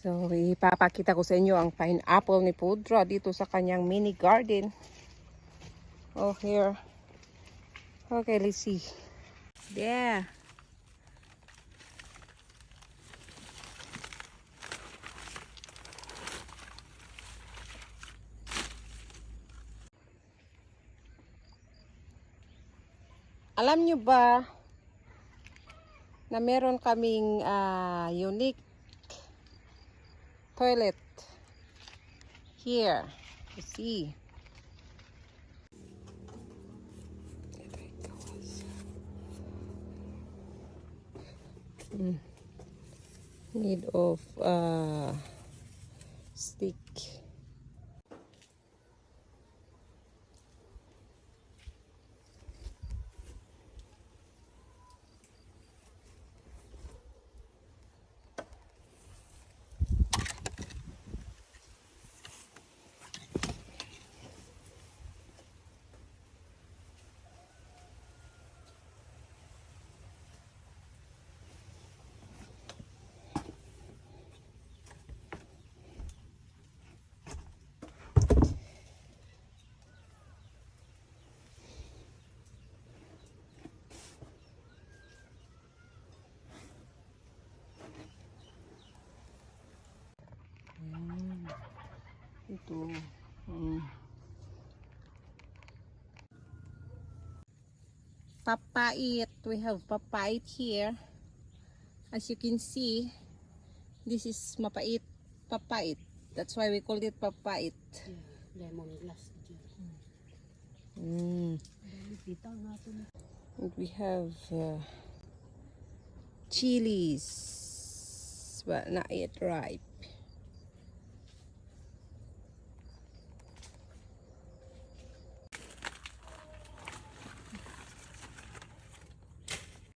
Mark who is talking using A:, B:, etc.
A: So, ipapakita ko sa inyo ang pineapple ni Pudra dito sa kanyang mini garden. Oh, here. Okay, let's see. There. Alam nyo ba na meron kaming ah, unique toilet here. You see. Mm. Need of uh, stick. Ito. Mm. Papait. We have papait here. As you can see, this is mapait. Papait. That's why we called it papait.
B: lemon glass.
A: Mm. And we have uh, chilies, but not yet ripe.